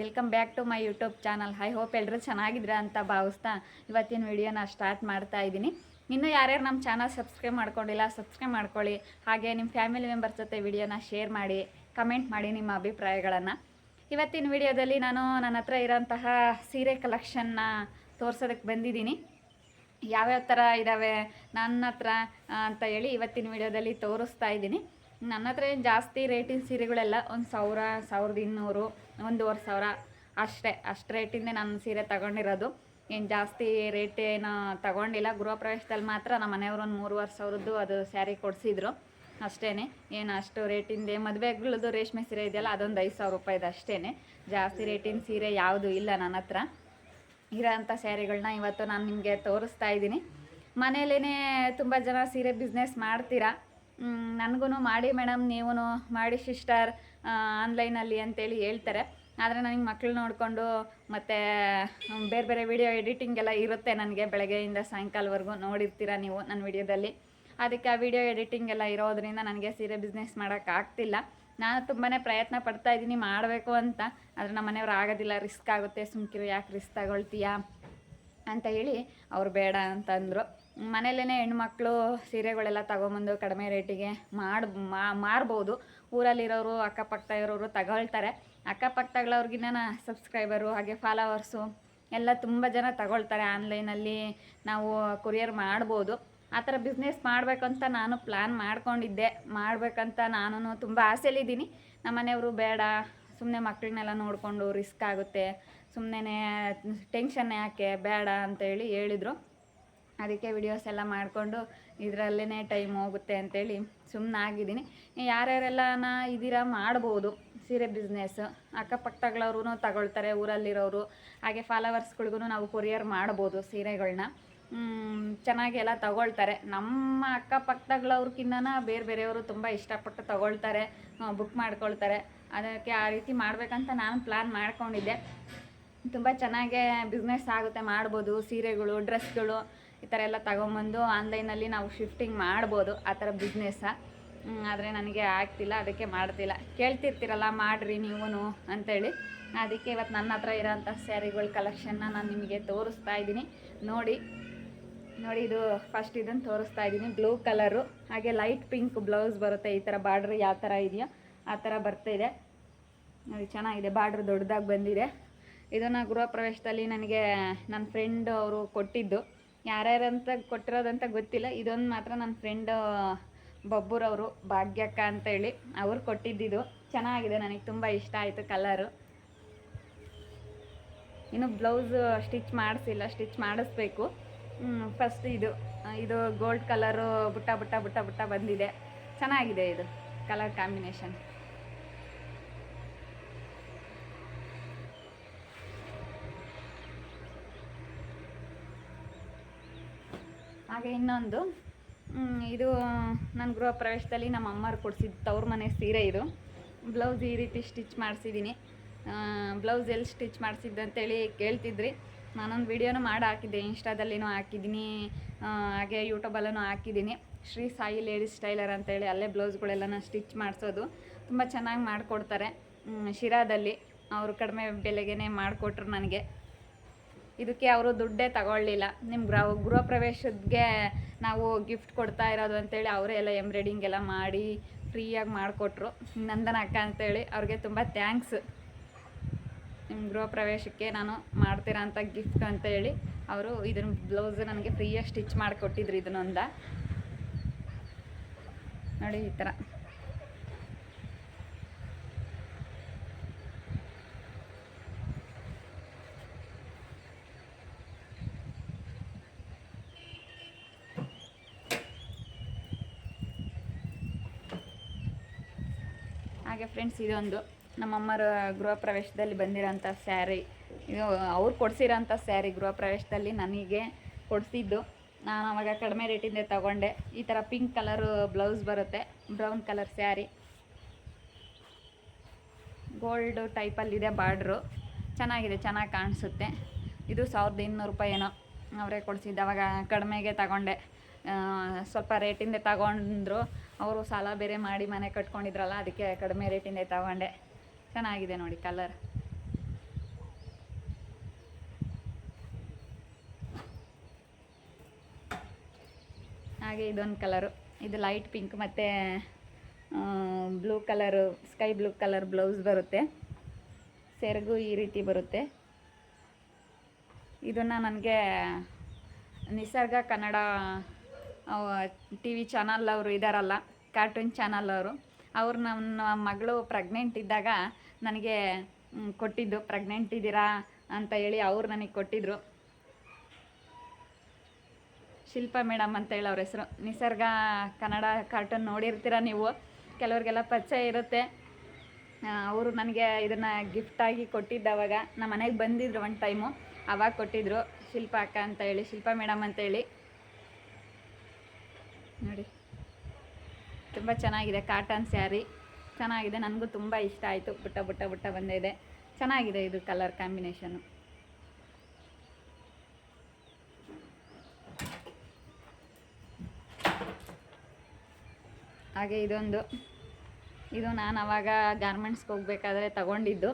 Welcome back to my YouTube channel I hope ಎಲ್ಲರೂ ಚೆನ್ನಾಗಿದ್ರ ಅಂತ ಭಾವಿಸ್ತಾ ಇವತ್ತಿನ ವಿಡಿಯೋನ ಸ್ಟಾರ್ಟ್ ಮಾಡ್ತಾ ಇದ್ದೀನಿ. ಇನ್ನೂ ಯಾರ್ಯಾರು ನಮ್ಮ ಚಾನಲ್ ಸಬ್ಸ್ಕ್ರೈಬ್ ಮಾಡ್ಕೊಂಡಿಲ್ಲ ಸಬ್ಸ್ಕ್ರೈಬ್ ಮಾಡ್ಕೊಳ್ಳಿ. ಹಾಗೆ ನಿಮ್ಮ ಫ್ಯಾಮಿಲಿ ಮೆಂಬರ್ಸ್ ಜೊತೆ ವಿಡಿಯೋನ ಶೇರ್ ಮಾಡಿ ಕಮೆಂಟ್ ಮಾಡಿ ನಿಮ್ಮ ಅಭಿಪ್ರಾಯಗಳನ್ನು. ಇವತ್ತಿನ ವಿಡಿಯೋದಲ್ಲಿ ನಾನು ನನ್ನ ಹತ್ರ ಇರೋಂತಹ ಸೀರೆ ಕಲೆಕ್ಷನ್ನ ತೋರ್ಸೋದಕ್ಕೆ ಬಂದಿದ್ದೀನಿ. ಯಾವ್ಯಾವ ಥರ ಇದ್ದಾವೆ ನನ್ನ ಹತ್ರ ಅಂತ ಹೇಳಿ ಇವತ್ತಿನ ವಿಡಿಯೋದಲ್ಲಿ ತೋರಿಸ್ತಾ ಇದ್ದೀನಿ. ನನ್ನ ಹತ್ರ ಏನು ಜಾಸ್ತಿ ರೇಟಿನ ಸೀರೆಗಳೆಲ್ಲ ಒಂದು ಸಾವಿರ, ಸಾವಿರದ ಇನ್ನೂರು ಒಂದೂವರೆ ಸಾವಿರ ಅಷ್ಟೇ. ಅಷ್ಟು ರೇಟಿಂದೇ ನಾನು ಸೀರೆ ತಗೊಂಡಿರೋದು. ಏನು ಜಾಸ್ತಿ ರೇಟ್ ಏನು ತಗೊಂಡಿಲ್ಲ. ಗೃಹ ಪ್ರವೇಶದಲ್ಲಿ ಮಾತ್ರ ನಮ್ಮ ಮನೆಯವರು ಒಂದು ಮೂರುವರೆ ಸಾವಿರದ್ದು ಅದು ಸ್ಯಾರಿ ಕೊಡಿಸಿದ್ರು. ಅಷ್ಟೇ ಏನು ಅಷ್ಟು ರೇಟಿಂದ ಮದುವೆಗಳದ್ದು ರೇಷ್ಮೆ ಸೀರೆ ಇದೆಯಲ್ಲ, ಅದೊಂದು ಐದು ಸಾವಿರ ರೂಪಾಯಿದು ಅಷ್ಟೇ ಜಾಸ್ತಿ ರೇಟಿನ ಸೀರೆ ಯಾವುದು ಇಲ್ಲ ನನ್ನ ಹತ್ರ. ಇರೋಂಥ ಸ್ಯಾರಿಗಳನ್ನ ಇವತ್ತು ನಾನು ನಿಮಗೆ ತೋರಿಸ್ತಾ ಇದ್ದೀನಿ. ಮನೇಲೇ ತುಂಬ ಜನ ಸೀರೆ ಬಿಸ್ನೆಸ್ ಮಾಡ್ತೀರಾ? ನನಗೂ ಮಾಡಿ ಮೇಡಮ್ ನೀವೂ ಮಾಡಿ ಸಿಸ್ಟರ್ ಆನ್ಲೈನಲ್ಲಿ ಅಂತೇಳಿ ಹೇಳ್ತಾರೆ. ಆದರೆ ನನಗೆ ಮಕ್ಳು ನೋಡಿಕೊಂಡು ಮತ್ತು ಬೇರೆ ಬೇರೆ ವಿಡಿಯೋ ಎಡಿಟಿಂಗ್ ಎಲ್ಲ ಇರುತ್ತೆ ನನಗೆ ಬೆಳಗ್ಗೆಯಿಂದ ಸಾಯಂಕಾಲವರೆಗೂ ನೋಡಿರ್ತೀರ ನೀವು ನನ್ನ ವಿಡಿಯೋದಲ್ಲಿ. ಅದಕ್ಕೆ ಆ ವಿಡಿಯೋ ಎಡಿಟಿಂಗ್ ಎಲ್ಲ ಇರೋದರಿಂದ ನನಗೆ ಸೀರೆ ಬಿಸ್ನೆಸ್ ಮಾಡೋಕ್ಕಾಗ್ತಿಲ್ಲ ನಾನು ತುಂಬಾ ಪ್ರಯತ್ನ ಪಡ್ತಾ ಇದ್ದೀನಿ ಮಾಡಬೇಕು ಅಂತ. ಆದರೆ ನಮ್ಮ ಮನೆಯವ್ರು ಆಗೋದಿಲ್ಲ, ರಿಸ್ಕ್ ಆಗುತ್ತೆ. ಸುಮ್ಕಿರು, ಯಾಕೆ ರಿಸ್ಕ್ ತಗೊಳ್ತೀಯಾ? ಅಂತ ಹೇಳಿ ಅವ್ರು ಬೇಡ ಅಂತಂದರು. ಮನೇಲೇ ಹೆಣ್ಮಕ್ಳು ಸೀರೆಗಳೆಲ್ಲ ತಗೊಂಬಂದು ಕಡಿಮೆ ರೇಟಿಗೆ ಮಾಡಿ ಮಾರ್ಬೋದು. ಊರಲ್ಲಿರೋರು ಅಕ್ಕಪಕ್ಕ ಇರೋರು ತಗೊಳ್ತಾರೆ. ಅಕ್ಕಪಕ್ಕದವ್ರಿಗಿನ್ನ ಸಬ್ಸ್ಕ್ರೈಬರು ಹಾಗೆ ಫಾಲೋವರ್ಸು ಎಲ್ಲ ತುಂಬ ಜನ ತಗೊಳ್ತಾರೆ ಆನ್ಲೈನಲ್ಲಿ ನಾವು ಕೊರಿಯರ್ ಮಾಡ್ಬೋದು. ಆ ಥರ ಬಿಸ್ನೆಸ್ ಮಾಡಬೇಕಂತ ನಾನು ಪ್ಲ್ಯಾನ್ ಮಾಡ್ಕೊಂಡಿದ್ದೆ. ಮಾಡಬೇಕಂತ ನಾನು ತುಂಬ ಆಸೆಲಿದ್ದೀನಿ ನಮ್ಮ ಮನೆಯವರು ಬೇಡ. ಸುಮ್ಮನೆ ಮಕ್ಕಳನ್ನೆಲ್ಲ ನೋಡಿಕೊಂಡು ರಿಸ್ಕ್ ಆಗುತ್ತೆ. ಸುಮ್ಮನೆ ಟೆನ್ಷನ್ ಯಾಕೆ? ಬೇಡ ಅಂತೇಳಿ ಹೇಳಿದರು. ಅದಕ್ಕೆ ವಿಡಿಯೋಸ್ ಎಲ್ಲ ಮಾಡಿಕೊಂಡು ಇದರಲ್ಲೇ ಟೈಮ್ ಹೋಗುತ್ತೆ ಅಂತೇಳಿ ಸುಮ್ಮನಾಗಿದ್ದೀನಿ ಯಾರ್ಯಾರೆಲ್ಲ ನಾ ಇದ್ದೀರಾ ಮಾಡ್ಬೋದು, ಸೀರೆ ಬಿಸ್ನೆಸ್ ಅಕ್ಕಪಕ್ಕಗಳವ್ರೂ ತಗೊಳ್ತಾರೆ, ಊರಲ್ಲಿರೋರು. ಹಾಗೆ ಫಾಲೋವರ್ಸ್ಗಳಿಗೂ ನಾವು ಕೊರಿಯರ್ ಮಾಡ್ಬೋದು ಸೀರೆಗಳನ್ನ ಚೆನ್ನಾಗಿ ಎಲ್ಲ ತಗೊಳ್ತಾರೆ. ನಮ್ಮ ಅಕ್ಕಪಕ್ಕದವ್ರಕ್ಕಿಂತ ಬೇರೆ ಬೇರೆಯವರು ತುಂಬ ಇಷ್ಟಪಟ್ಟು ತಗೊಳ್ತಾರೆ ಬುಕ್ ಮಾಡ್ಕೊಳ್ತಾರೆ. ಅದಕ್ಕೆ ಆ ರೀತಿ ಮಾಡಬೇಕಂತ ನಾನು ಪ್ಲ್ಯಾನ್ ಮಾಡ್ಕೊಂಡಿದ್ದೆ. ತುಂಬ ಚೆನ್ನಾಗೇ ಬಿಸ್ನೆಸ್ ಆಗುತ್ತೆ, ಮಾಡ್ಬೋದು. ಸೀರೆಗಳು ಡ್ರೆಸ್ಗಳು ಈ ಥರ ಎಲ್ಲ ತಗೊಂಬಂದು ಆನ್ಲೈನಲ್ಲಿ ನಾವು ಶಿಫ್ಟಿಂಗ್ ಮಾಡ್ಬೋದು ಆ ಥರ ಬಿಸ್ನೆಸ್ಸ. ಆದರೆ ನನಗೆ ಆಗ್ತಿಲ್ಲ, ಅದಕ್ಕೆ ಮಾಡ್ತಿಲ್ಲ. ಕೇಳ್ತಿರ್ತೀರಲ್ಲ, ಮಾಡಿರಿ ನೀವು ಅಂತೇಳಿ. ಅದಕ್ಕೆ ಇವತ್ತು ನನ್ನ ಹತ್ರ ಇರೋಂಥ ಸ್ಯಾರಿಗಳ ಕಲೆಕ್ಷನ್ನ ನಾನು ನಿಮಗೆ ತೋರಿಸ್ತಾ ಇದ್ದೀನಿ. ನೋಡಿ ನೋಡಿ ಇದು ಫಸ್ಟ್ ಇದನ್ನು ತೋರಿಸ್ತಾ ಇದ್ದೀನಿ ಬ್ಲೂ ಕಲರು ಹಾಗೆ ಲೈಟ್ ಪಿಂಕ್ ಬ್ಲೌಸ್ ಬರುತ್ತೆ ಈ ಥರ, ಬಾರ್ಡ್ರ್ ಯಾವ ಥರ ಇದೆಯೋ ಆ ಥರ ಬರ್ತಾಯಿದೆ ನೋಡಿ, ಚೆನ್ನಾಗಿದೆ, ಬಾರ್ಡ್ರ್ ದೊಡ್ಡದಾಗಿ ಬಂದಿದೆ. ಇದನ್ನು ಗೃಹ ಪ್ರವೇಶದಲ್ಲಿ ನನಗೆ ನನ್ನ ಫ್ರೆಂಡ್ ಅವರು ಕೊಟ್ಟಿದ್ದು. ಯಾರ್ಯಾರಂತ ಕೊಟ್ಟಿರೋದಂತ ಗೊತ್ತಿಲ್ಲ. ಇದೊಂದು ಮಾತ್ರ ನನ್ನ ಫ್ರೆಂಡ್ ಬಬ್ಬುರವರು, ಭಾಗ್ಯಕ್ಕ ಅಂತೇಳಿ ಅವ್ರು ಕೊಟ್ಟಿದ್ದಿದ್ದು ಚೆನ್ನಾಗಿದೆ ನನಗೆ ತುಂಬ ಇಷ್ಟ ಆಯಿತು ಕಲರು. ಇನ್ನು ಬ್ಲೌಸ್ ಸ್ಟಿಚ್ ಮಾಡಿಸಿಲ್ಲ, ಸ್ಟಿಚ್ ಮಾಡಿಸ್ಬೇಕು. ಫಸ್ಟ್ ಇದು ಇದು ಗೋಲ್ಡ್ ಕಲರು ಬುಟ್ಟ ಬುಟ್ಟ ಬುಟ್ಟ ಬುಟ್ಟ ಬಂದಿದೆ. ಚೆನ್ನಾಗಿದೆ ಇದು ಕಲರ್ ಕಾಂಬಿನೇಷನ್ ಹಾಗೆ ಇನ್ನೊಂದು ಇದು ನನ್ನ ಗೃಹ ಪ್ರವೇಶದಲ್ಲಿ ನಮ್ಮ ಅಮ್ಮರು ಕೊಡಿಸಿದ್ದು ತವ್ರ ಮನೆ ಸೀರೆ ಇದು. ಬ್ಲೌಸ್ ಈ ರೀತಿ ಸ್ಟಿಚ್ ಮಾಡಿಸಿದ್ದೀನಿ ಬ್ಲೌಸ್ ಎಲ್ಲಿ ಸ್ಟಿಚ್ ಮಾಡಿಸಿದ್ದು ಅಂತೇಳಿ ಕೇಳ್ತಿದ್ರಿ. ನಾನೊಂದು ವಿಡಿಯೋನು ಮಾಡಿ ಹಾಕಿದ್ದೆ, ಇನ್ಸ್ಟಾದಲ್ಲಿನೂ ಹಾಕಿದ್ದೀನಿ ಹಾಗೆ ಯೂಟ್ಯೂಬಲ್ಲೂ ಹಾಕಿದ್ದೀನಿ ಶ್ರೀ ಸಾಯಿ ಲೇಡೀಸ್ ಸ್ಟೈಲರ್ ಅಂತೇಳಿ ಅಲ್ಲೇ ಬ್ಲೌಸ್ಗಳೆಲ್ಲನ ಸ್ಟಿಚ್ ಮಾಡಿಸೋದು. ತುಂಬ ಚೆನ್ನಾಗಿ ಮಾಡಿಕೊಡ್ತಾರೆ. ಶಿರಾದಲ್ಲಿ. ಅವರು ಕಡಿಮೆ ಬೆಲೆಗೇ ಮಾಡಿಕೊಟ್ರು ನನಗೆ. ಇದಕ್ಕೆ ಅವರು ದುಡ್ಡೇ ತಗೊಳ್ಳಿಲ್ಲ. ನಿಮ್ಮ ಗೃಹ ಗೃಹ ಪ್ರವೇಶಕ್ಕೆ ನಾವು ಗಿಫ್ಟ್ ಕೊಡ್ತಾ ಇರೋದು ಅಂತೇಳಿ ಅವರೇ ಎಲ್ಲ ಎಂಬ್ರಾಯ್ಡಿಂಗ್ ಎಲ್ಲ ಮಾಡಿ ಫ್ರೀಯಾಗಿ ಮಾಡಿಕೊಟ್ರು. ನಂದನ ಅಕ್ಕ ಅಂತೇಳಿ ಅವ್ರಿಗೆ ತುಂಬ ಥ್ಯಾಂಕ್ಸ್ ನಿಮ್ಮ ಗೃಹ ಪ್ರವೇಶಕ್ಕೆ ನಾನು ಮಾಡ್ತೀರಾ ಅಂತ ಗಿಫ್ಟ್ ಅಂತ ಹೇಳಿ ಅವರು ಇದನ್ನ ಬ್ಲೌಸ್ ನನಗೆ ಫ್ರೀಯಾಗಿ ಸ್ಟಿಚ್ ಮಾಡಿಕೊಟ್ಟಿದ್ರು ಇದನ್ನೊಂದ. ನೋಡಿ ಈ ಥರ ಹಾಗೆ ಫ್ರೆಂಡ್ಸ್ ಇದೊಂದು ನಮ್ಮಮ್ಮರ ಗೃಹ ಪ್ರವೇಶದಲ್ಲಿ ಬಂದಿರೋಂಥ ಸ್ಯಾರಿ ಇದು ಅವ್ರು ಕೊಡಿಸಿರೋಂಥ ಸ್ಯಾರಿ ಗೃಹ ಪ್ರವೇಶದಲ್ಲಿ ನನಗೆ ಕೊಡಿಸಿದ್ದು. ನಾನು ಅವಾಗ ಕಡಿಮೆ ರೇಟಿಂದೇ ತಗೊಂಡೆ. ಈ ಥರ ಪಿಂಕ್ ಕಲರು ಬ್ಲೌಸ್ ಬರುತ್ತೆ ಬ್ರೌನ್ ಕಲರ್ ಸ್ಯಾರಿ ಗೋಲ್ಡ್ ಟೈಪಲ್ಲಿದೆ ಬಾರ್ಡ್ರು. ಚೆನ್ನಾಗಿದೆ, ಚೆನ್ನಾಗಿ ಕಾಣಿಸುತ್ತೆ. ಇದು ಸಾವಿರದ ಇನ್ನೂರು ರೂಪಾಯಿ ಏನೋ ಅವರೇ ಕೊಡಿಸಿದ್ದು. ಅವಾಗ ಕಡಿಮೆಗೆ ತಗೊಂಡೆ. ಸ್ವಲ್ಪ ರೇಟಿಂದ ತಗೊಂಡ್ರು. ಅವರು ಸಾಲ ಬೇರೆ ಮಾಡಿ ಮನೆ ಕಟ್ಕೊಂಡಿದ್ರಲ್ಲ, ಅದಕ್ಕೆ ಕಡಿಮೆ ರೇಟಿಂದ ತಗೊಂಡೆ. ಚೆನ್ನಾಗಿದೆ ನೋಡಿ ಕಲರ್ ಹಾಗೆ ಇದೊಂದು ಕಲರು ಇದು ಲೈಟ್ ಪಿಂಕ್ ಮತ್ತು blue colour sky blue colour blouse ಬರುತ್ತೆ. ಸೆರಗು ಈ ರೀತಿ ಬರುತ್ತೆ. ಇದನ್ನು ನನಗೆ Nisarga Kannada T V channel ಅವರು ಇದ್ದಾರಲ್ಲ ಕಾರ್ಟೂನ್ ಚಾನಲ್ ಅವರು ಅವ್ರು ನನ್ನ ಮಗಳು ಪ್ರೆಗ್ನೆಂಟ್ ಇದ್ದಾಗ ನನಗೆ ಕೊಟ್ಟಿದ್ದು ಪ್ರೆಗ್ನೆಂಟ್ ಇದ್ದೀರಾ ಅಂತ ಹೇಳಿ ಅವ್ರು ನನಗೆ ಕೊಟ್ಟಿದ್ರು. ಶಿಲ್ಪ ಮೇಡಮ್ ಅಂತ ಹೇಳಿ ಅವ್ರ ಹೆಸರು. ನಿಸರ್ಗ ಕನ್ನಡ ಕಾರ್ಟೂನ್ ನೋಡಿರ್ತೀರ ನೀವು? ಕೆಲವ್ರಿಗೆಲ್ಲ ಪರಿಚಯ ಇರುತ್ತೆ. ಅವರು ನನಗೆ ಇದನ್ನು ಗಿಫ್ಟಾಗಿ ಕೊಟ್ಟಿದ್ದಾವಾಗ ನಮ್ಮ ಮನೆಗೆ ಬಂದಿದ್ರು ಒಂದು ಟೈಮು ಅವಾಗ ಕೊಟ್ಟಿದ್ರು. ಶಿಲ್ಪ ಅಕ್ಕ ಅಂತ ಹೇಳಿ, ಶಿಲ್ಪ ಮೇಡಮ್ ಅಂತ ಹೇಳಿ. ನೋಡಿ. ತುಂಬ ಚೆನ್ನಾಗಿದೆ ಕಾಟನ್ ಸ್ಯಾರಿ. ಚೆನ್ನಾಗಿದೆ, ನನಗೂ ತುಂಬ ಇಷ್ಟ ಆಯಿತು. ಬುಟ್ಟ ಬುಟ್ಟ ಬುಟ್ಟ ಬಂದಿದೆ. ಚೆನ್ನಾಗಿದೆ ಇದು ಕಲರ್ ಕಾಂಬಿನೇಷನು. ಹಾಗೆ ಇದೊಂದು. ಇದು ನಾನು ಅವಾಗ ಗಾರ್ಮೆಂಟ್ಸ್ಗೆ ಹೋಗ್ಬೇಕಾದ್ರೆ ತಗೊಂಡಿದ್ದು.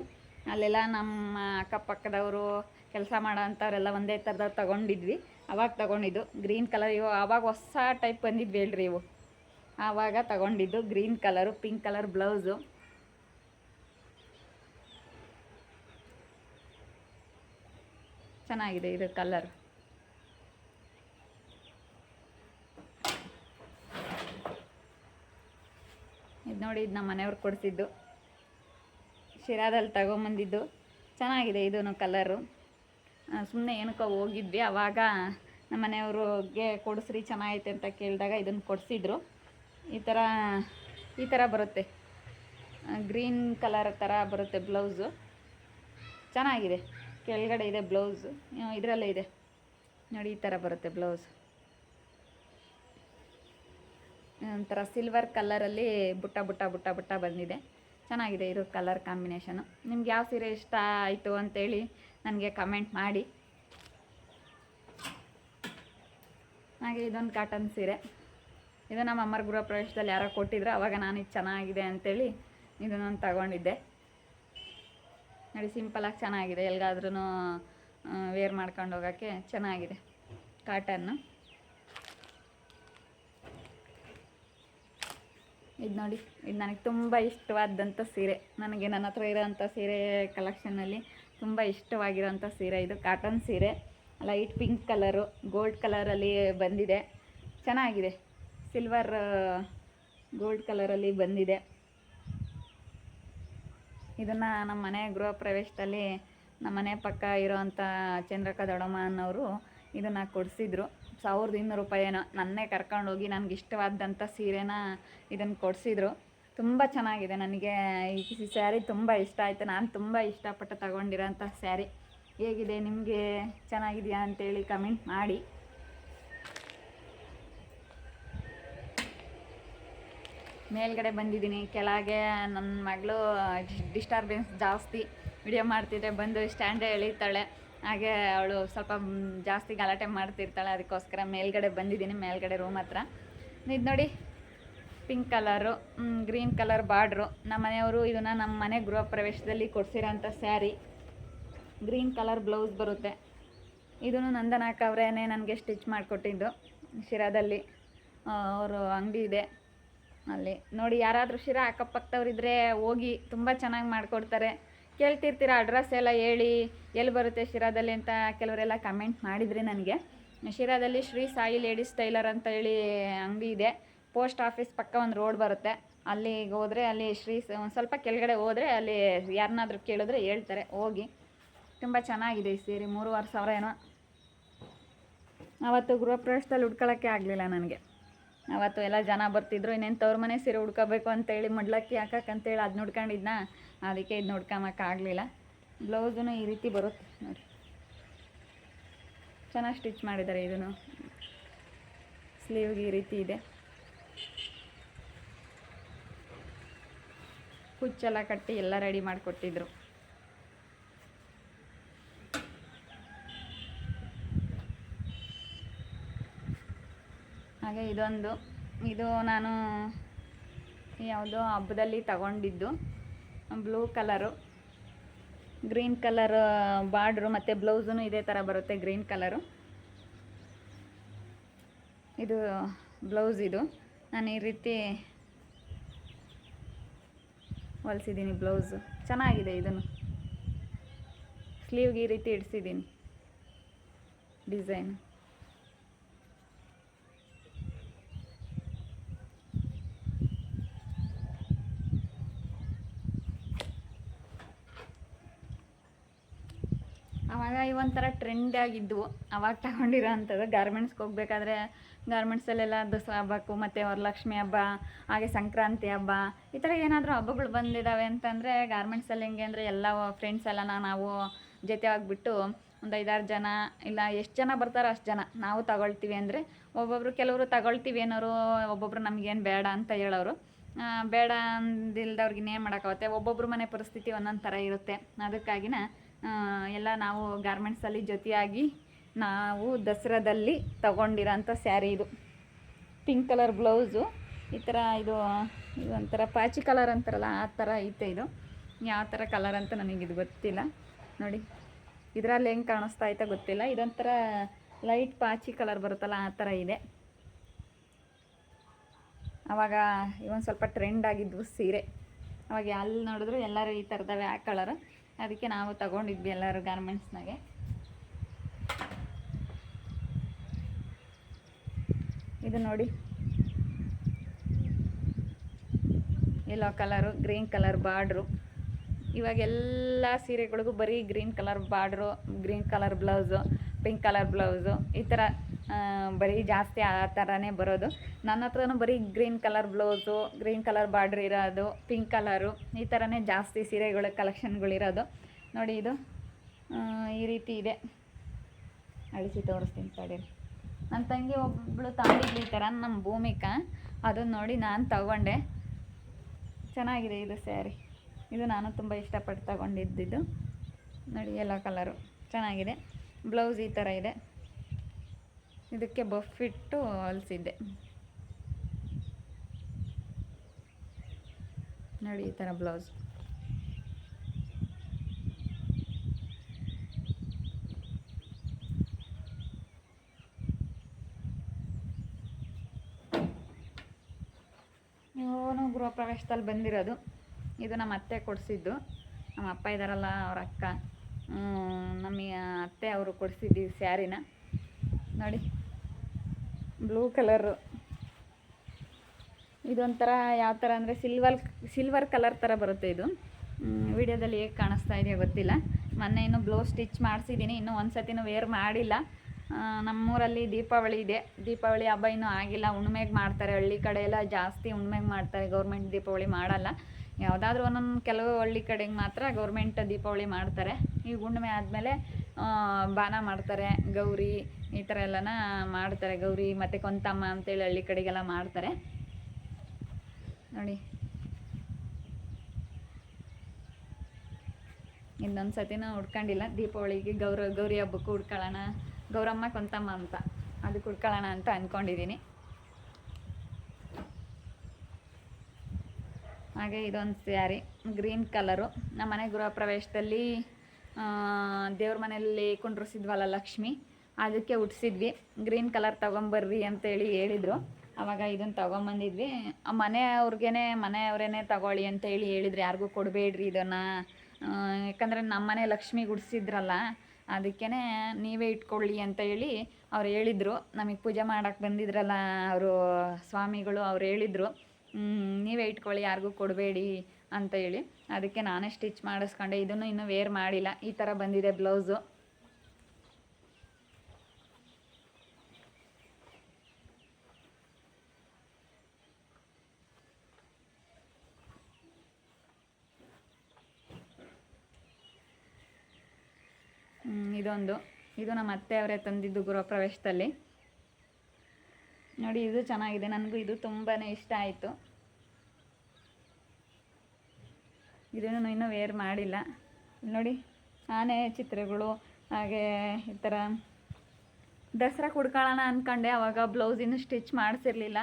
ಅಲ್ಲೆಲ್ಲ ನಮ್ಮ ಅಕ್ಕಪಕ್ಕದವರು ಕೆಲಸ ಮಾಡೋ ಅಂಥವ್ರೆಲ್ಲ ಒಂದೇ ಥರದವ್ರು ತಗೊಂಡಿದ್ವಿ. ಅವಾಗ ತಗೊಂಡಿದ್ದು. ಗ್ರೀನ್ ಕಲರ್ ಇವು. ಆವಾಗ ಹೊಸ ಟೈಪ್ ಬಂದಿದ್ವಿ ಹೇಳ್ರಿ ಇವು. ಆವಾಗ ತಗೊಂಡಿದ್ದು green colour pink colour blouse ಚೆನ್ನಾಗಿದೆ ಇದು ಕಲರ್ ಇದು ನೋಡಿ, ಇದು ನಮ್ಮ ಮನೆಯವ್ರು ಕೊಡಿಸಿದ್ದು. ಶಿರಾದಲ್ಲಿ ತಗೊಂಬಂದಿದ್ದು. ಚೆನ್ನಾಗಿದೆ ಇದೂ ಕಲರು ಸುಮ್ಮನೆ ಏನಕ್ಕೋ ಹೋಗಿದ್ವಿ ಆವಾಗ ನಮ್ಮ ಮನೆಯವ್ರಿಗೆ ಕೊಡಿಸ್ರಿ, ಚೆನ್ನಾಗೈತೆ ಅಂತ ಕೇಳಿದಾಗ ಇದನ್ನು ಕೊಡಿಸಿದ್ರು. ಈ ಥರ ಈ ಥರ ಬರುತ್ತೆ. ಗ್ರೀನ್ ಕಲರ್ ಥರ ಬರುತ್ತೆ ಬ್ಲೌಸು. ಚೆನ್ನಾಗಿದೆ. ಕೆಳಗಡೆ ಇದೆ ಬ್ಲೌಸು. ಇದರಲ್ಲೇ ಇದೆ. ನೋಡಿ, ಈ ಥರ ಬರುತ್ತೆ ಬ್ಲೌಸ್. ಒಂಥರ ಸಿಲ್ವರ್ ಕಲರಲ್ಲಿ ಬುಟ್ಟ ಬುಟ್ಟ ಬುಟ್ಟ ಬುಟ್ಟ ಬಂದಿದೆ. ಚೆನ್ನಾಗಿದೆ ಇದು ಕಲರ್ ಕಾಂಬಿನೇಷನು. ನಿಮ್ಗೆ ಯಾವ ಸೀರೆ ಇಷ್ಟ ಆಯಿತು ಅಂತೇಳಿ ನನಗೆ ಕಮೆಂಟ್ ಮಾಡಿ. ಹಾಗೆ ಇದೊಂದು ಕಾಟನ್ ಸೀರೆ. ಇದು ನಮ್ಮ ಅಮ್ಮರ ಗೃಹ ಪ್ರವೇಶದಲ್ಲಿ ಯಾರೋ ಕೊಟ್ಟಿದ್ರು, ಅವಾಗ ನಾನು ಇದು ಚೆನ್ನಾಗಿದೆ ಅಂತೇಳಿ ಇದನ್ನೊಂದು ತಗೊಂಡಿದ್ದೆ. ನೋಡಿ ಸಿಂಪಲಾಗಿ ಚೆನ್ನಾಗಿದೆ. ಎಲ್ಲಿಗಾದ್ರೂ ವೇರ್ ಮಾಡ್ಕೊಂಡು ಹೋಗೋಕ್ಕೆ ಚೆನ್ನಾಗಿದೆ ಕಾಟನ್ನು. ಇದು ನೋಡಿ, ಇದು ನನಗೆ ತುಂಬ ಇಷ್ಟವಾದಂಥ ಸೀರೆ. ನನಗೆ ನನ್ನ ಹತ್ರ ಇರೋಂಥ ಸೀರೆ ಕಲೆಕ್ಷನಲ್ಲಿ ತುಂಬ ಇಷ್ಟವಾಗಿರೋಂಥ ಸೀರೆ. ಇದು ಕಾಟನ್ ಸೀರೆ. ಲೈಟ್ ಪಿಂಕ್ ಕಲರು ಗೋಲ್ಡ್ ಕಲರಲ್ಲಿ ಬಂದಿದೆ. ಚೆನ್ನಾಗಿದೆ. ಸಿಲ್ವರ್ ಗೋಲ್ಡ್ ಕಲರಲ್ಲಿ ಬಂದಿದೆ. ಇದನ್ನು ನಮ್ಮ ಮನೆ ಗೃಹ ಪ್ರವೇಶದಲ್ಲಿ ನಮ್ಮ ಮನೆ ಪಕ್ಕ ಇರೋವಂಥ ಚಂದ್ರಕ ದೊಡಮ್ಮ ಅನ್ನೋರು ಇದನ್ನು ಕೊಡಿಸಿದ್ರು. ಸಾವಿರದ ಇನ್ನೂರು ರೂಪಾಯಿನ ನನ್ನೇ ಕರ್ಕೊಂಡೋಗಿ ನನಗೆ ಇಷ್ಟವಾದಂಥ ಸೀರೆನ ಇದನ್ನು ಕೊಡಿಸಿದ್ರು. ತುಂಬ ಚೆನ್ನಾಗಿದೆ. ನನಗೆ ಈ ಸ್ಯಾರಿ ತುಂಬ ಇಷ್ಟ ಆಯಿತು. ನಾನು ತುಂಬ ಇಷ್ಟಪಟ್ಟು ತಗೊಂಡಿರೋಂಥ ಸ್ಯಾರಿ. ಹೇಗಿದೆ? ನಿಮಗೆ ಚೆನ್ನಾಗಿದೆಯಾ ಅಂತೇಳಿ ಕಮೆಂಟ್ ಮಾಡಿ. ಮೇಲ್ಗಡೆ ಬಂದಿದ್ದೀನಿ. ಕೆಳಗೆ ನನ್ನ ಮಗಳು ಡಿಸ್ಟರ್ಬೆನ್ಸ್ ಜಾಸ್ತಿ. ವಿಡಿಯೋ ಮಾಡ್ತಿದ್ರೆ ಬಂದು ಸ್ಟ್ಯಾಂಡೇ ಎಳಿತಾಳೆ. ಹಾಗೆ ಅವಳು ಸ್ವಲ್ಪ ಜಾಸ್ತಿ ಗಲಾಟೆ ಮಾಡ್ತಿರ್ತಾಳೆ, ಅದಕ್ಕೋಸ್ಕರ ಮೇಲ್ಗಡೆ ಬಂದಿದ್ದೀನಿ, ಮೇಲ್ಗಡೆ ರೂಮ್ ಹತ್ರ. ಇದು ನೋಡಿ pink colour green colour border ನಮ್ಮ ಮನೆಯವರು ಇದನ್ನು ನಮ್ಮ ಮನೆ ಗೃಹ ಪ್ರವೇಶದಲ್ಲಿ ಕೊಡ್ಸಿರೋಂಥ ಸ್ಯಾರಿ ಗ್ರೀನ್ ಕಲರ್ ಬ್ಲೌಸ್ ಬರುತ್ತೆ. ಇದನ್ನು ನಂದನಾಕ ಅವರೇ ನನಗೆ ಸ್ಟಿಚ್ ಮಾಡಿಕೊಟ್ಟಿದ್ದು. ಶಿರಾದಲ್ಲಿ ಅವರು ಅಂಗಡಿ ಇದೆ ಅಲ್ಲಿ. ನೋಡಿ, ಯಾರಾದರೂ ಶಿರಾ ಅಕ್ಕಪಕ್ಕದವ್ರಿದ್ರೆ ಹೋಗಿ ತುಂಬ ಚೆನ್ನಾಗಿ ಮಾಡಿಕೊಡ್ತಾರೆ. ಕೇಳ್ತಿರ್ತೀರ ಅಡ್ರೆಸ್ ಎಲ್ಲ ಹೇಳಿ, ಎಲ್ಲಿ ಬರುತ್ತೆ ಶಿರಾದಲ್ಲಿ ಅಂತ ಕೆಲವರೆಲ್ಲ ಕಮೆಂಟ್ ಮಾಡಿದ್ರಿ ನನಗೆ. ಶಿರಾದಲ್ಲಿ ಶ್ರೀ ಸಾಯಿ ಲೇಡೀಸ್ ಟೈಲರ್ ಅಂತ ಹೇಳಿ ಅಂಗಡಿ ಇದೆ. ಪೋಸ್ಟ್ ಆಫೀಸ್ ಪಕ್ಕ ಒಂದು ರೋಡ್ ಬರುತ್ತೆ. ಅಲ್ಲಿಗೆ ಹೋದರೆ ಅಲ್ಲಿ ಶ್ರೀ ಒಂದು ಸ್ವಲ್ಪ ಕೆಳಗಡೆ ಹೋದರೆ ಅಲ್ಲಿ ಯಾರನ್ನಾದರೂ ಕೇಳಿದ್ರೆ ಹೇಳ್ತಾರೆ, ಹೋಗಿ. ತುಂಬ ಚೆನ್ನಾಗಿದೆ ಈ ಸೀರೆ, ಮೂರುವರೆ ಸಾವಿರ ಏನೋ. ಅವತ್ತು ಗೃಹ ಪ್ರವೇಶದಲ್ಲಿ ಉಡ್ಕೊಳ್ಳೋಕ್ಕೆ ಆಗಲಿಲ್ಲ ನನಗೆ. ಅವತ್ತು ಎಲ್ಲ ಜನ ಬರ್ತಿದ್ರು ಇನ್ನೇನು ತವ್ರ ಮನೆ ಸೀರೆ ಹುಡ್ಕೋಬೇಕು ಅಂತೇಳಿ ಮಡ್ಲಕ್ಕಿ ಹಾಕಕ್ಕಂತೇಳಿ ಅದು ಉಡ್ಕೊಂಡಿದ್ನ? ಅದಕ್ಕೆ ಇದು ಉಡ್ಕೊಂಬಕ್ಕಾಗಲಿಲ್ಲ ಬ್ಲೌಸೂ ಈ ರೀತಿ ಬರುತ್ತೆ ನೋಡಿ. ಚೆನ್ನಾಗಿ ಸ್ಟಿಚ್ ಮಾಡಿದ್ದಾರೆ ಇದನ್ನು. ಸ್ಲೀವ್ಗೆ ಈ ರೀತಿ ಇದೆ. ಕುಚ್ಚೆಲ್ಲ ಕಟ್ಟಿ ಎಲ್ಲ ರೆಡಿ ಮಾಡಿಕೊಟ್ಟಿದ್ರು. ಹಾಗೆ ಇದೊಂದು, ಇದು ನಾನು ಯಾವುದೋ ಹಬ್ಬದಲ್ಲಿ ತಗೊಂಡಿದ್ದು. Blue colour. Green colour border ಮತ್ತು ಬ್ಲೌಸೂ ಇದೇ ಥರ ಬರುತ್ತೆ ಗ್ರೀನ್ ಕಲರು. ಇದು ಬ್ಲೌಸ್ ಇದು. ನಾನು ಈ ರೀತಿ ಹೊಲ್ಸಿದ್ದೀನಿ ಬ್ಲೌಸು. ಚೆನ್ನಾಗಿದೆ ಇದನ್ನು. ಸ್ಲೀವ್ಗೆ ಈ ರೀತಿ ಇಡಿಸಿದ್ದೀನಿ ಡಿಸೈನ್. ಇವೊಂಥರ ಟ್ರೆಂಡ್ ಆಗಿದ್ವು. ಅವಾಗ ತಗೊಂಡಿರೋ ಅಂಥದ್ದು ಗಾರ್ಮೆಂಟ್ಸ್ಗೆ ಹೋಗ್ಬೇಕಾದ್ರೆ ಗಾರ್ಮೆಂಟ್ಸಲ್ಲೆಲ್ಲ ದಸರಾ ಹಬ್ಬಕ್ಕು ಮತ್ತು ವರಲಕ್ಷ್ಮಿ ಹಬ್ಬ, ಹಾಗೆ ಸಂಕ್ರಾಂತಿ ಹಬ್ಬ, ಈ ಥರ ಏನಾದರೂ ಹಬ್ಬಗಳು ಬಂದಿದ್ದಾವೆ ಅಂತಂದರೆ ಗಾರ್ಮೆಂಟ್ಸಲ್ಲಿ ಹೆಂಗೆ ಅಂದರೆ ಎಲ್ಲ ಫ್ರೆಂಡ್ಸ್ ಎಲ್ಲ ನಾವು ಜೊತೆ ಆಗಿಬಿಟ್ಟು ಒಂದು ಐದಾರು ಜನ ಇಲ್ಲ ಎಷ್ಟು ಜನ ಬರ್ತಾರೋ ಅಷ್ಟು ಜನ ನಾವು ತಗೊಳ್ತೀವಿ ಅಂದರೆ ಒಬ್ಬೊಬ್ಬರು ಕೆಲವರು ತಗೊಳ್ತೀವಿ ಅನ್ನೋರು ಒಬ್ಬೊಬ್ರು ನಮಗೇನು ಬೇಡ ಅಂತ ಹೇಳೋರು. ಬೇಡ ಅಂದಿಲ್ದವ್ರಿಗೆ ಇನ್ನೇನು ಮಾಡೋಕ್ಕಾಗುತ್ತೆ? ಒಬ್ಬೊಬ್ರು ಮನೆ ಪರಿಸ್ಥಿತಿ ಒಂದೊಂದು ಥರ ಇರುತ್ತೆ. ಅದಕ್ಕಾಗಿನ ಎಲ್ಲ ನಾವು ಗಾರ್ಮೆಂಟ್ಸಲ್ಲಿ ಜೊತೆಯಾಗಿ ನಾವು ದಸರಾದಲ್ಲಿ ತಗೊಂಡಿರೋಂಥ ಸ್ಯಾರಿ ಇದು. Pink colour blouse. ಈ ಥರ ಇದು ಇದು ಒಂಥರ ಪಾಚಿ ಕಲರ್ ಅಂತಾರಲ್ಲ, ಆ ಥರ ಐತೆ ಇದು. ಯಾವ ಥರ ಕಲರ್ ಅಂತ ನನಗಿದು ಗೊತ್ತಿಲ್ಲ. ನೋಡಿ, ಇದರಲ್ಲಿ ಹೆಂಗೆ ಕಾಣಿಸ್ತಾ ಐತೆ ಗೊತ್ತಿಲ್ಲ. ಇದೊಂಥರ ಲೈಟ್ ಪಾಚಿ ಕಲರ್ ಬರುತ್ತಲ್ಲ, ಆ ಥರ ಇದೆ. ಅವಾಗ ಇವೊಂದು ಸ್ವಲ್ಪ ಟ್ರೆಂಡ್ ಆಗಿದ್ವು ಸೀರೆ. ಅವಾಗ ಎಲ್ಲಿ ನೋಡಿದ್ರು ಎಲ್ಲರೂ ಈ ಥರದವೇ ಆ ಕಲರ್. ಅದಕ್ಕೆ ನಾವು ತಗೊಂಡಿದ್ವಿ ಎಲ್ಲರೂ ಗಾರ್ಮೆಂಟ್ಸ್ನಾಗೆ ಇದು ನೋಡಿ. Yellow colour green colour border ಇವಾಗ ಎಲ್ಲ ಸೀರೆಗಳಿಗೂ ಬರೀ green colour border green colour blouse pink colour blouse ಈ ಥರ ಬರೀ ಜಾಸ್ತಿ ಆ ಥರನೇ ಬರೋದು. ನನ್ನ ಹತ್ರನೂ ಬರೀ green colour blouse, green colour border ಇರೋದು, ಪಿಂಕ್ ಕಲರು, ಈ ಥರನೇ ಜಾಸ್ತಿ ಸೀರೆಗಳ ಕಲೆಕ್ಷನ್ಗಳಿರೋದು ನೋಡಿ ಇದು ಈ ರೀತಿ ಇದೆ. ಅಳಿಸಿ ತೋರಿಸ್ತೀನಿ ತಡೀರಿ. ನನ್ನ ತಂಗಿ ಒಬ್ಬಳು ತಾಂಡಿದ್ಲು ಈ ಥರ ನಮ್ಮ ಭೂಮಿಕಾ. ಅದನ್ನು ನೋಡಿ ನಾನು ತಗೊಂಡೆ. ಚೆನ್ನಾಗಿದೆ ಇದು ಸ್ಯಾರಿ. ಇದು ನಾನು ತುಂಬ ಇಷ್ಟಪಟ್ಟು ತಗೊಂಡಿದ್ದಿದ್ದು ನೋಡಿ ಎಲ್ಲ ಕಲರು. ಚೆನ್ನಾಗಿದೆ. ಬ್ಲೌಸ್ ಈ ಥರ ಇದೆ. ಇದಕ್ಕೆ ಬಫ್ ಇಟ್ಟು ಹೊಲಿಸಿದ್ದೆ. ನೋಡಿ ಈ ಥರ ಬ್ಲೌಸ್ ಇವನು ಗೃಹ ಪ್ರವೇಶದಲ್ಲಿ ಬಂದಿರೋದು. ಇದು ನಮ್ಮ ಅತ್ತೆ ಕೊಡಿಸಿದ್ದು. ನಮ್ಮ ಅಪ್ಪ ಇದ್ದಾರಲ್ಲ ಅವ್ರ ಅಕ್ಕ. ನಮ್ಮ ಅತ್ತೆ ಅವರು ಕೊಡಿಸಿದ್ದು ಸ್ಯಾರಿನ. ನೋಡಿ. Blue colour. ಇದೊಂಥರ ಯಾವ ಥರ ಅಂದರೆ ಸಿಲ್ವರ್ ಸಿಲ್ವರ್ ಕಲರ್ ಥರ ಬರುತ್ತೆ ಇದು. ವಿಡಿಯೋದಲ್ಲಿ ಹೇಗೆ ಕಾಣಿಸ್ತಾ ಇದೆಯೋ ಗೊತ್ತಿಲ್ಲ. ಮೊನ್ನೆ ಇನ್ನೂ ಬ್ಲೌ ಸ್ಟಿಚ್ ಮಾಡಿಸಿದ್ದೀನಿ ಇನ್ನೂ ಒಂದು ಸತಿನೂ ವೇರ್ ಮಾಡಿಲ್ಲ. ನಮ್ಮೂರಲ್ಲಿ ದೀಪಾವಳಿ ಇದೆ. ದೀಪಾವಳಿ ಹಬ್ಬ ಇನ್ನೂ ಆಗಿಲ್ಲ ಹುಣ್ಮೆಗೆ ಮಾಡ್ತಾರೆ. ಹಳ್ಳಿ ಕಡೆ ಎಲ್ಲ ಜಾಸ್ತಿ ಹುಣ್ಮೆಗೆ ಮಾಡ್ತಾರೆ. ಗೌರ್ಮೆಂಟ್ ದೀಪಾವಳಿ ಮಾಡಲ್ಲ. ಯಾವುದಾದ್ರೂ ಒಂದೊಂದು ಕೆಲವು ಹಳ್ಳಿ ಕಡೆಗೆ ಮಾತ್ರ ಗೌರ್ಮೆಂಟ್ ದೀಪಾವಳಿ ಮಾಡ್ತಾರೆ. ಈಗ ಹುಣ್ಮೆ ಆದಮೇಲೆ ಬಾನ ಮಾಡ್ತಾರೆ ಗೌರಿ ಈ ಥರ ಎಲ್ಲನ ಮಾಡ್ತಾರೆ. ಗೌರಿ ಮತ್ತು ಕೊಂತಮ್ಮ ಅಂತೇಳಿ ಹಳ್ಳಿ ಕಡೆಗೆಲ್ಲ ಮಾಡ್ತಾರೆ. ನೋಡಿ. ಇನ್ನೊಂದು ಸತಿನೂ ಉಡ್ಕೊಂಡಿಲ್ಲ. ದೀಪಾವಳಿಗೆ ಗೌರ, ಗೌರಿ ಹಬ್ಬಕ್ಕೂ ಉಡ್ಕೊಳ್ಳೋಣ. ಗೌರಮ್ಮ, ಕೊಂತಮ್ಮ ಅಂತ. ಅದಕ್ಕೆ ಉಡ್ಕೊಳ್ಳೋಣ ಅಂತ ಅಂದ್ಕೊಂಡಿದ್ದೀನಿ ಹಾಗೆ ಇದೊಂದು ಸ್ಯಾರಿ, ಗ್ರೀನ್ ಕಲರು. ನಮ್ಮ ಮನೆ ಗೃಹ ಪ್ರವೇಶದಲ್ಲಿ ದೇವ್ರ ಮನೆಯಲ್ಲಿ ಕುಂಡ್ರಿಸಿದ್ವಲ್ಲ ಲಕ್ಷ್ಮಿ. ಅದಕ್ಕೆ ಉಟ್ಸಿದ್ವಿ. ಗ್ರೀನ್ ಕಲರ್ ತೊಗೊಂಬರ್ರಿ ಅಂತೇಳಿ ಹೇಳಿದರು. ಆವಾಗ ಇದನ್ನು ತೊಗೊಂಬಂದಿದ್ವಿ. ಮನೆಯವ್ರಿಗೇನೆ ಮನೆಯವರೇನೆ ತಗೊಳ್ಳಿ ಅಂತೇಳಿ ಹೇಳಿದ್ರು. ಯಾರಿಗೂ ಕೊಡಬೇಡ್ರಿ ಇದನ್ನು. ಯಾಕಂದರೆ ನಮ್ಮ ಮನೆ ಲಕ್ಷ್ಮಿ ಗುಡಿಸಿದ್ರಲ್ಲ ಅದಕ್ಕೇ ನೀವೇ ಇಟ್ಕೊಳ್ಳಿ ಅಂತ ಹೇಳಿ ಅವ್ರು ಹೇಳಿದರು. ನಮಗೆ ಪೂಜೆ ಮಾಡೋಕ್ಕೆ ಬಂದಿದ್ರಲ್ಲ ಅವರು ಸ್ವಾಮಿಗಳು, ಅವ್ರು ಹೇಳಿದರು. ನೀವೇ ಇಟ್ಕೊಳ್ಳಿ, ಯಾರಿಗೂ ಕೊಡಬೇಡಿ ಅಂತ ಹೇಳಿ. ಅದಕ್ಕೆ ನಾನೇ ಸ್ಟಿಚ್ ಮಾಡಿಸ್ಕೊಂಡೆ. ಇದನ್ನು ಇನ್ನೂ ವೇರ್ ಮಾಡಿಲ್ಲ. ಈ ಥರ ಬಂದಿದೆ ಬ್ಲೌಸು ಇದೊಂದು. ಇದು ನಮ್ಮ ಅತ್ತೆ ಅವರೇ ತಂದಿದ್ದು ಗೃಹ ಪ್ರವೇಶದಲ್ಲಿ. ನೋಡಿ, ಇದು ಚೆನ್ನಾಗಿದೆ. ನನಗೂ ಇದು ತುಂಬಾ ಇಷ್ಟ ಆಯಿತು. ಇದನ್ನು ಇನ್ನೂ ವೇರ್ ಮಾಡಿಲ್ಲ. ನೋಡಿ, ಆನೆ ಚಿತ್ರಗಳು, ಹಾಗೆ ಈ ಥರ ದಸರಾ ಕುಡ್ಕೊಳ್ಳೋಣ ಅಂದ್ಕೊಂಡೆ ಅವಾಗ ಬ್ಲೌಸ್ ಇನ್ನೂ ಸ್ಟಿಚ್ ಮಾಡಿಸಿರ್ಲಿಲ್ಲ.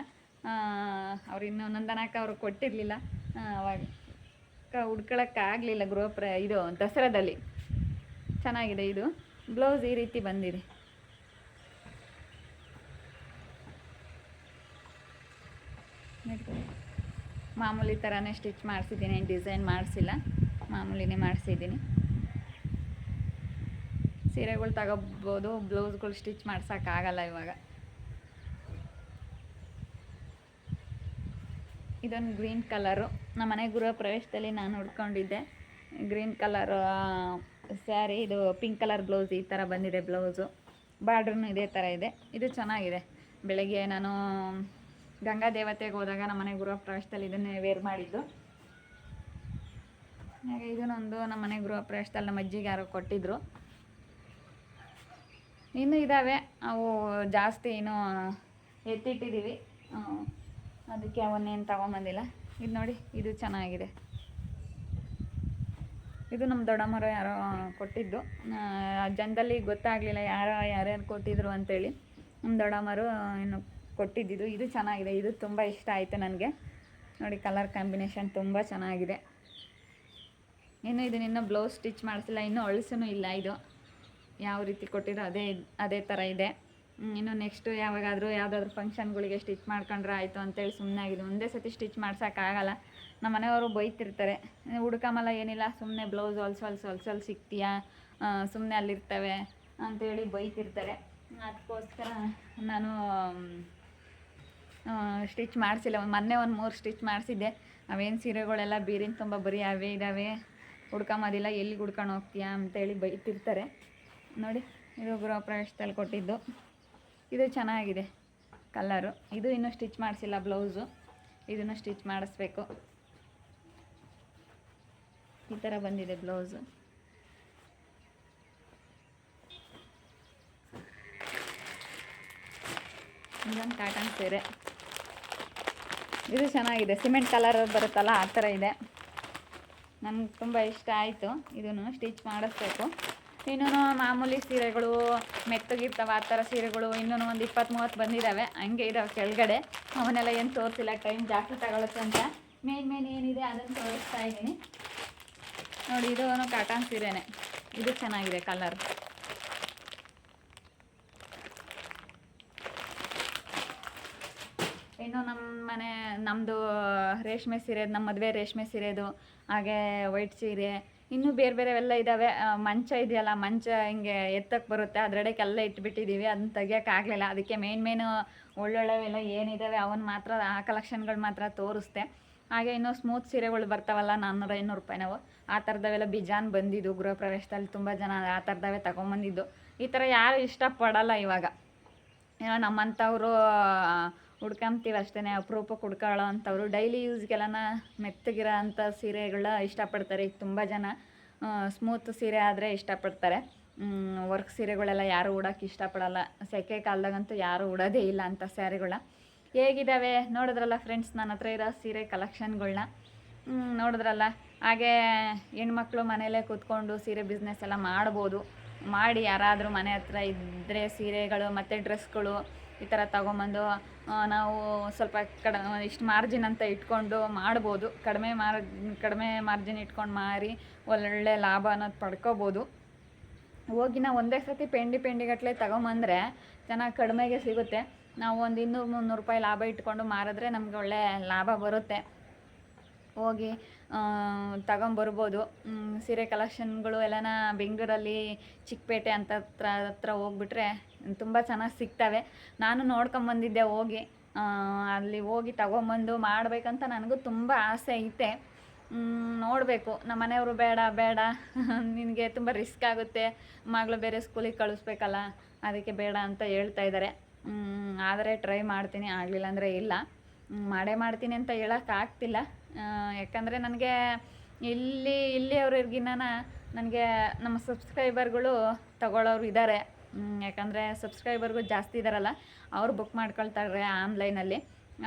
ಅವ್ರು ಇನ್ನೂ ನಂದನಕ್ಕೆ ಅವ್ರು ಕೊಟ್ಟಿರಲಿಲ್ಲ. ಅವಾಗ ಹುಡ್ಕೊಳಕ್ಕಾಗಲಿಲ್ಲ ಗೃಹ ಪ್ರ ಇದು ದಸರಾದಲ್ಲಿ. ಚೆನ್ನಾಗಿದೆ ಇದು. ಬ್ಲೌಸ್ ಈ ರೀತಿ ಬಂದಿದೆ. ಮಾಮೂಲಿ ಥರನೇ ಸ್ಟಿಚ್ ಮಾಡಿಸಿದ್ದೀನಿ ಡಿಸೈನ್ ಮಾಡಿಸಿಲ್ಲ. ಮಾಮೂಲಿನೇ ಮಾಡಿಸಿದ್ದೀನಿ. ಸೀರೆಗಳು ತಗೋಬೋದು, ಬ್ಲೌಸ್ಗಳು ಸ್ಟಿಚ್ ಮಾಡ್ಸೋಕ್ಕಾಗಲ್ಲ ಇವಾಗ. ಇದೊಂದು ಗ್ರೀನ್ ಕಲರು. ನಮ್ಮ ಮನೆ ಗೃಹ ಪ್ರವೇಶದಲ್ಲಿ ನಾನು ಹುಡ್ಕೊಂಡಿದ್ದೆ ಗ್ರೀನ್ ಕಲರ್ ಸ್ಯಾರಿ, ಇದು ಪಿಂಕ್ ಕಲರ್ ಬ್ಲೌಸ್ ಈ ಥರ ಬಂದಿದೆ ಬ್ಲೌಸು. ಬಾರ್ಡ್ರೂ ಇದೇ ಥರ ಇದೆ. ಇದು ಚೆನ್ನಾಗಿದೆ. ಬೆಳಗ್ಗೆ ನಾನು ಗಂಗಾ ದೇವತೆಗೆ ಹೋದಾಗ ನಮ್ಮ ಮನೆ ಗೃಹ ಪ್ರವೇಶದಲ್ಲಿ ಇದನ್ನೇ ವೇರ್ ಮಾಡಿದ್ದು. ಹಾಗೆ ಇದನ್ನೊಂದು ನಮ್ಮ ಮನೆ ಗೃಹ ಪ್ರವೇಶದಲ್ಲಿ ನಮ್ಮ ಅಜ್ಜಿಗೆ ಯಾರೋ ಕೊಟ್ಟಿದ್ರು. ಇನ್ನೂ ಇದ್ದಾವೆ ಅವು ಜಾಸ್ತಿ ಏನು ಎತ್ತಿಟ್ಟಿದ್ದೀವಿ. ಅದಕ್ಕೆ ಅವನ್ನೇನು ತಗೊಂಬಂದಿಲ್ಲ. ಇದು ನೋಡಿ, ಇದು ಚೆನ್ನಾಗಿದೆ. ಇದು ನಮ್ಮ ದೊಡ್ಡಮ್ಮರು ಯಾರೋ ಕೊಟ್ಟಿದ್ದು. ಜನದಲ್ಲಿ ಗೊತ್ತಾಗಲಿಲ್ಲ ಯಾರೋ ಯಾರ್ಯಾರು ಕೊಟ್ಟಿದ್ರು ಅಂತೇಳಿ. ನಮ್ಮ ದೊಡ್ಡಮ್ಮರು ಇನ್ನು ಕೊಟ್ಟಿದ್ದಿದ್ದು ಇದು ಚೆನ್ನಾಗಿದೆ. ಇದು ತುಂಬ ಇಷ್ಟ ಆಯಿತು ನನಗೆ. ನೋಡಿ, ಕಲರ್ ಕಾಂಬಿನೇಷನ್ ತುಂಬ ಚೆನ್ನಾಗಿದೆ. ಇನ್ನು ಇದನ್ನ ಇನ್ನೂ ಬ್ಲೌಸ್ ಸ್ಟಿಚ್ ಮಾಡಿಸಿಲ್ಲ. ಇನ್ನೂ ಅಳಿಸೂ ಇಲ್ಲ ಇದು. ಯಾವ ರೀತಿ ಕೊಟ್ಟಿರೋ ಅದೇ ಅದೇ ಥರ ಇದೆ. ಇನ್ನು ನೆಕ್ಸ್ಟು ಯಾವಾಗಾದರೂ ಯಾವುದಾದ್ರೂ ಫಂಕ್ಷನ್ಗಳಿಗೆ ಸ್ಟಿಚ್ ಮಾಡ್ಕೊಂಡ್ರೆ ಆಯಿತು ಅಂತೇಳಿ ಸುಮ್ಮನೆ ಆಗಿದೆ ಒಂದೇ ಸತಿ ಸ್ಟಿಚ್ ಮಾಡ್ಸೋಕ್ಕಾಗಲ್ಲ. ನಮ್ಮ ಮನೆಯವರು ಬೈತಿರ್ತಾರೆ ಹುಡ್ಕಮಲ್ಲ ಏನಿಲ್ಲ ಸುಮ್ಮನೆ ಬ್ಲೌಸ್ ಹೊಲ್ಸು ಹೊಲ್ಸು ಹೊಲ್ಸಲ್ಲಿ ಸಿಗ್ತೀಯಾ ಸುಮ್ಮನೆ ಅಲ್ಲಿರ್ತವೆ, ಅಂತೇಳಿ ಬೈತಿರ್ತಾರೆ. ಅದಕ್ಕೋಸ್ಕರ ನಾನು ಸ್ಟಿಚ್ ಮಾಡಿಸಿಲ್ಲ. ಒಂದು ಮೊನ್ನೆ ಒಂದು ಮೂರು ಸ್ಟಿಚ್ ಮಾಡಿಸಿದ್ದೆ. ಅವೇನು ಸೀರೆಗಳೆಲ್ಲ ಬೀರಿನ ತುಂಬ ಬರೀ ಅವೇ ಇದ್ದಾವೆ ಹುಡ್ಕೊಂಬೋದಿಲ್ಲ ಎಲ್ಲಿ ಹುಡ್ಕೊಂಡು ಹೋಗ್ತೀಯಾ? ಅಂತೇಳಿ ಬೈತಿರ್ತಾರೆ. ನೋಡಿ, ಇದು ಗೃಹ ಪ್ರವೇಶದಲ್ಲಿ ಕೊಟ್ಟಿದ್ದು. ಇದು ಚೆನ್ನಾಗಿದೆ ಕಲ್ಲರು ಇದು ಇನ್ನೂ ಸ್ಟಿಚ್ ಮಾಡಿಸಿಲ್ಲ ಬ್ಲೌಸು. ಇದನ್ನು ಸ್ಟಿಚ್ ಮಾಡಿಸ್ಬೇಕು. ಈ ಥರ ಬಂದಿದೆ ಬ್ಲೌಸು. ಇದೊಂದು ಕಾಟನ್ ಸೀರೆ. ಇದು ಚೆನ್ನಾಗಿದೆ. ಸಿಮೆಂಟ್ ಕಲರ್ ಬರುತ್ತಲ್ಲ, ಆ ಥರ ಇದೆ. ನನಗೆ ತುಂಬ ಇಷ್ಟ ಆಯಿತು. ಇದನ್ನು ಸ್ಟಿಚ್ ಮಾಡಿಸ್ಬೇಕು. ಇನ್ನೂ ಮಾಮೂಲಿ ಸೀರೆಗಳು, ಮೆತ್ತಗಿರ್ತವೆ, ಆ ಥರ ಸೀರೆಗಳು ಇನ್ನೂ ಒಂದು ಇಪ್ಪತ್ತು ಮೂವತ್ತು ಬಂದಿದ್ದಾವೆ ಹಂಗೆ ಇದಾವೆ ಕೆಳಗಡೆ. ಅವನ್ನೆಲ್ಲ ಏನು ತೋರಿಸಿಲ್ಲ ಟೈಮ್ ಜಾಸ್ತಿ ತಗೊಳುತ್ತೆ ಅಂತ. ಮೇನ್ ಮೇನ್ ಏನಿದೆ ಅದನ್ನು ತೋರಿಸ್ತಾ ಇದ್ದೀನಿ. ನೋಡಿ, ಇದು ಕಾಟನ್ ಸೀರೆನೆ. ಇದು ಚೆನ್ನಾಗಿದೆ ಕಲರ್. ಇನ್ನು ನಮ್ಮ ಮನೆ ನಮ್ಮದು ರೇಷ್ಮೆ ಸೀರೆ, ನಮ್ಮ ಮದುವೆ ರೇಷ್ಮೆ ಸೀರೆದು, ಹಾಗೆ ವೈಟ್ ಸೀರೆ, ಇನ್ನೂ ಬೇರೆ ಬೇರೆವೆಲ್ಲ ಇದ್ದಾವೆ ಮಂಚ ಇದೆಯಲ್ಲ, ಮಂಚ ಹಿಂಗೆ ಎತ್ತಕ್ಕೆ ಬರುತ್ತೆ. ಅದರಡೆಗೆಲ್ಲ ಇಟ್ಬಿಟ್ಟಿದ್ದೀವಿ ಅದನ್ನ ತೆಗಿಯೋಕ್ಕಾಗಲಿಲ್ಲ ಅದಕ್ಕೆ ಮೇನ್ ಮೇನು ಒಳ್ಳೊಳ್ಳೆವೆಲ್ಲ ಏನಿದ್ದಾವೆ ಅವನ್ನ ಮಾತ್ರ, ಆ ಕಲೆಕ್ಷನ್ಗಳು ಮಾತ್ರ ತೋರಿಸ್ದೆ. ಹಾಗೆ ಇನ್ನೂ ಸ್ಮೂತ್ ಸೀರೆಗಳು ಬರ್ತಾವಲ್ಲ ನಾನ್ನೂರು ಐನೂರು ರೂಪಾಯಿ ನಾವು ಆ ಥರದವೆಲ್ಲ ಬಿಜಾನ್ ಬಂದಿದ್ದು, ಗೃಹ ಪ್ರವೇಶದಲ್ಲಿ ತುಂಬ ಜನ ಆ ಥರದವೇ ತಗೊಂಬಂದಿದ್ದು. ಈ ಥರ ಯಾರು ಇಷ್ಟಪಡಲ್ಲ ಇವಾಗ. ಏನೋ ನಮ್ಮಂಥವ್ರು ಹುಡ್ಕೊಂತೀವಿ ಅಷ್ಟೇ ಅಪರೂಪಕ್ಕೆ ಹುಡ್ಕೊಳ್ಳೋ ಅಂಥವ್ರು. ಡೈಲಿ ಯೂಸ್ಗೆಲ್ಲ ಮೆತ್ತಗಿರೋ ಅಂಥ ಸೀರೆಗಳ ಇಷ್ಟಪಡ್ತಾರೆ. ಈಗ ತುಂಬ ಜನ ಸ್ಮೂತ್ ಸೀರೆ ಆದರೆ ಇಷ್ಟಪಡ್ತಾರೆ. ವರ್ಕ್ ಸೀರೆಗಳೆಲ್ಲ ಯಾರು ಉಡೋಕೆ ಇಷ್ಟಪಡಲ್ಲ. ಸೆಕೆ ಕಾಲದಾಗಂತೂ ಯಾರು ಉಡೋದೇ ಇಲ್ಲ ಅಂಥ ಸ್ಯಾರಿಗಳನ್ನ. ಹೇಗಿದ್ದಾವೆ ನೋಡಿದ್ರಲ್ಲ ಫ್ರೆಂಡ್ಸ್ ನನ್ನ ಹತ್ರ ಇರೋ ಸೀರೆ ಕಲೆಕ್ಷನ್ಗಳನ್ನ ನೋಡಿದ್ರಲ್ಲ? ಹಾಗೆ ಹೆಣ್ಮಕ್ಳು ಮನೆಯಲ್ಲೇ ಕೂತ್ಕೊಂಡು ಸೀರೆ ಬಿಸ್ನೆಸ್ ಎಲ್ಲ ಮಾಡ್ಬೋದು. ಮಾಡಿ ಯಾರಾದರೂ ಮನೆ ಹತ್ರ ಇದ್ದರೆ ಸೀರೆಗಳು ಮತ್ತು ಡ್ರೆಸ್ಗಳು ಈ ಥರ ತಗೊಂಬಂದು ನಾವು ಸ್ವಲ್ಪ ಕಡ, ಇಷ್ಟು ಮಾರ್ಜಿನ್ ಅಂತ ಇಟ್ಕೊಂಡು ಮಾಡ್ಬೋದು. ಕಡಿಮೆ ಮಾರ್, ಕಡಿಮೆ ಮಾರ್ಜಿನ್ ಇಟ್ಕೊಂಡು ಮಾರಿ ಒಳ್ಳೊಳ್ಳೆ ಲಾಭ ಅನ್ನೋದು ಪಡ್ಕೋಬೋದು. ಹೋಗಿ ನಾವು ಒಂದೇ ಸತಿ ಪೆಂಡಿ ಪೆಂಡಿಗಟ್ಟಲೆ ತಗೊಂಬಂದರೆ ಚೆನ್ನಾಗಿ ಕಡಿಮೆಗೆ ಸಿಗುತ್ತೆ. ನಾವು ಒಂದು ಇನ್ನೂರು ಮುನ್ನೂರು ರೂಪಾಯಿ ಲಾಭ ಇಟ್ಕೊಂಡು ಮಾರಿದ್ರೆ ನಮ್ಗೆ ಒಳ್ಳೆ ಲಾಭ ಬರುತ್ತೆ. ಹೋಗಿ ತಗೊಂಬರ್ಬೋದು. ಸೀರೆ ಕಲೆಕ್ಷನ್ಗಳು ಎಲ್ಲನ ಬೆಂಗಳೂರಲ್ಲಿ ಚಿಕ್ಕಪೇಟೆ ಅಂತ ಹತ್ರ ಹತ್ರ ಹೋಗ್ಬಿಟ್ರೆ ತುಂಬ ಚೆನ್ನಾಗಿ ಸಿಗ್ತವೆ. ನಾನು ನೋಡ್ಕೊಂಬಂದಿದ್ದೆ ಹೋಗಿ. ಅಲ್ಲಿ ಹೋಗಿ ತಗೊಂಬಂದು ಮಾಡಬೇಕಂತ ನನಗೂ ತುಂಬ ಆಸೆ ಐತೆ. ನೋಡಬೇಕು. ನಮ್ಮ ಮನೆಯವರು ಬೇಡ ಬೇಡ. ನಿನಗೆ ತುಂಬ ರಿಸ್ಕ್ ಆಗುತ್ತೆ. ಮಗಳು ಬೇರೆ ಸ್ಕೂಲಿಗೆ ಕಳಿಸ್ಬೇಕಲ್ಲ, ಅದಕ್ಕೆ ಬೇಡ ಅಂತ ಹೇಳ್ತಾ ಇದ್ದಾರೆ ಆದರೆ ಟ್ರೈ ಮಾಡ್ತೀನಿ, ಆಗಲಿಲ್ಲ ಅಂದರೆ ಇಲ್ಲ. ಮಾಡೇ ಮಾಡ್ತೀನಿ ಅಂತ ಹೇಳೋಕ್ಕಾಗ್ತಿಲ್ಲ ಯಾಕಂದರೆ ನನಗೆ ಇಲ್ಲಿ, ಇಲ್ಲಿಯವ್ರಿಗಿನ್ನ ನನಗೆ ನಮ್ಮ ಸಬ್ಸ್ಕ್ರೈಬರ್ಗಳು ತಗೊಳ್ಳೋರು ಇದ್ದಾರೆ ಯಾಕಂದರೆ ಸಬ್ಸ್ಕ್ರೈಬರ್ಗಳು ಜಾಸ್ತಿ ಇದ್ದಾರಲ್ಲ ಅವ್ರು ಬುಕ್ ಮಾಡ್ಕೊಳ್ತಾರೆ ಆನ್ಲೈನಲ್ಲಿ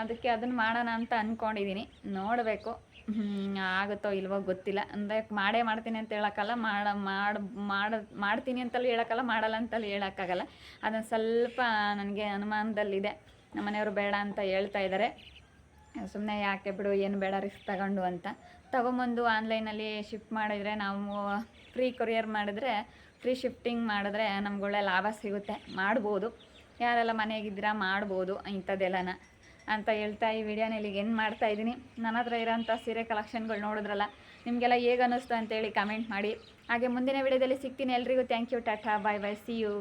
ಅದಕ್ಕೆ ಅದನ್ನು ಮಾಡೋಣ ಅಂತ ಅಂದ್ಕೊಂಡಿದ್ದೀನಿ ನೋಡಬೇಕು. ಆಗುತ್ತೋ ಇಲ್ವೋ ಗೊತ್ತಿಲ್ಲ. ಅಂದರೆ ಮಾಡೇ ಮಾಡ್ತೀನಿ ಅಂತ ಹೇಳೋಕ್ಕಲ್ಲ ಮಾಡ, ಮಾಡ್, ಮಾಡ, ಮಾಡ್ತೀನಿ ಅಂತಲೂ ಹೇಳೋಕ್ಕಲ್ಲ ಮಾಡಲ್ಲ ಅಂತಲೂ ಹೇಳೋಕ್ಕಾಗಲ್ಲ. ಅದೊಂದು ಸ್ವಲ್ಪ ನನಗೆ ಅನುಮಾನದಲ್ಲಿದೆ. ನಮ್ಮ ಮನೆಯವರು ಬೇಡ ಅಂತ ಹೇಳ್ತಾ ಇದ್ದಾರೆ ಸುಮ್ಮನೆ ಯಾಕೆ ಬಿಡು, ಏನು ಬೇಡ ರಿಸ್ಕ್ ತಗೊಂಡು ಅಂತ. ತೊಗೊಂಬಂದು ಆನ್ಲೈನಲ್ಲಿ ಶಿಫ್ಟ್ ಮಾಡಿದರೆ ನಾವು ಫ್ರೀ ಕೊರಿಯರ್ ಮಾಡಿದ್ರೆ ಫ್ರೀ ಶಿಫ್ಟಿಂಗ್ ಮಾಡಿದ್ರೆ ನಮ್ಗೆ ಒಳ್ಳೆ ಲಾಭ ಸಿಗುತ್ತೆ. ಮಾಡ್ಬೋದು. ಯಾರೆಲ್ಲ ಮನೆಗಿದ್ದೀರಾ ಮಾಡ್ಬೋದು ಇಂಥದ್ದೆಲ್ಲನ. ಅಂತ ಹೇಳ್ತಾ ಈ ವಿಡಿಯೋನ ಏನು ಮಾಡ್ತಾ ಇದ್ದೀನಿ. ನನ್ನ ಹತ್ರ ಇರೋಂಥ ಸೀರೆ ಕಲೆಕ್ಷನ್ಗಳು ನೋಡಿದ್ರಲ್ಲ, ನಿಮಗೆಲ್ಲ ಹೇಗೆ ಅನ್ನಿಸ್ತು ಅಂತೇಳಿ ಕಮೆಂಟ್ ಮಾಡಿ. ಹಾಗೆ ಮುಂದಿನ ವಿಡಿಯೋದಲ್ಲಿ ಸಿಗ್ತೀನಿ ಎಲ್ರಿಗೂ. Thank you tata bye bye see you